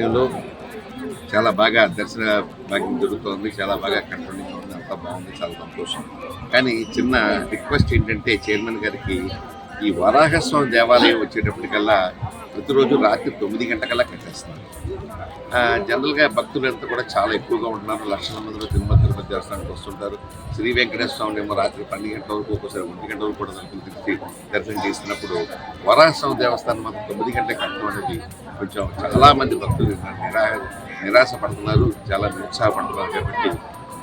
ఆధ్వర్యంలో చాలా బాగా దర్శన భాగ్యం జరుగుతోంది చాలా బాగా కంట్రోలింగ్ ఉంది అంతా బాగుంది చాలా సంతోషం. కానీ చిన్న రిక్వెస్ట్ ఏంటంటే చైర్మన్ గారికి ఈ వరాహస్వామి దేవాలయం వచ్చేటప్పటికల్లా ప్రతిరోజు రాత్రి తొమ్మిది గంటకల్లా కట్టేస్తున్నారు. జనరల్గా భక్తులంతా కూడా చాలా ఎక్కువగా ఉంటున్నారు. లక్షల మందిలో తిరుమల తిరుపతి దర్శనానికి వస్తుంటారు. శ్రీ వెంకటేశ్వర స్వామిని ఏమో రాత్రి పన్నెండు గంటల వరకు ఒక్కోసారి ఒంటి గంటల వరకు కూడా దర్శనం తిరిగి దర్శనం చేసినప్పుడు వరాహస్వామి దేవస్థానం మాత్రం తొమ్మిది గంటలకు కట్టడం అనేది కొంచెం చాలామంది భక్తులు నిరా నిరాశ పడుతున్నారు చాలా నిరుత్సాహపడుతున్నారు కాబట్టి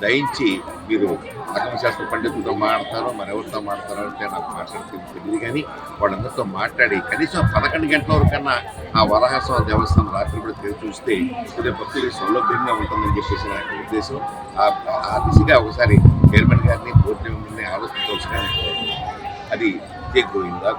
దయించి మీరు ఆగమశాస్త్ర పండితులతో మాట్లాడతారో మరి ఎవరితో మాట్లాడతారో అంటే నాకు మాట్లాడితే తెలియదు కానీ వాళ్ళందరితో మాట్లాడి కనీసం పదకొండు గంటల వరకన్నా ఆ వరహస్వ దేవస్థానం రాత్రి కూడా తిరిగి చూస్తే కొద్దిగా భక్తులకి సౌలభ్యంగా ఉంటుందని చెప్పేసి నా ఉద్దేశం. ఆ ఆ దిశగా ఒకసారి చైర్మన్ గారిని బోర్డు మెంబర్ని ఆలోచించవలసిన అది ఇదే గోవిందా.